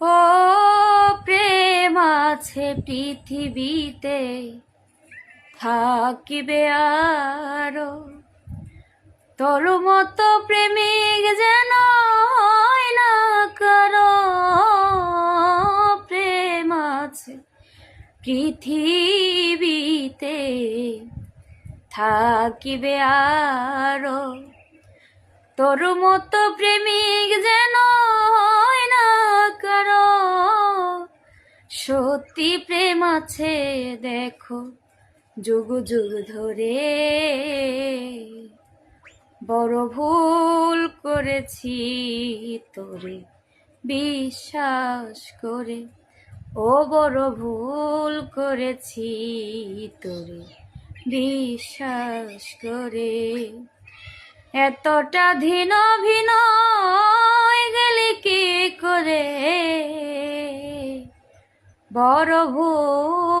ও প্রেম আছে পৃথিবীতে, থাকিবে আরও। তোর মতো প্রেমিক যেন না কারও। প্রেম আছে পৃথিবীতে, থাকিবে আরও। তোর মতো প্রেমিক সত্যি প্রেম আছে, দেখো, যুগ যুগ ধরে। বড় ভুল করেছি তোরে বিশ্বাস করে। ও বড় ভুল করেছি তোরে বিশ্বাস করে। এতটা ধীন ভিন গেলি কি করে? বড়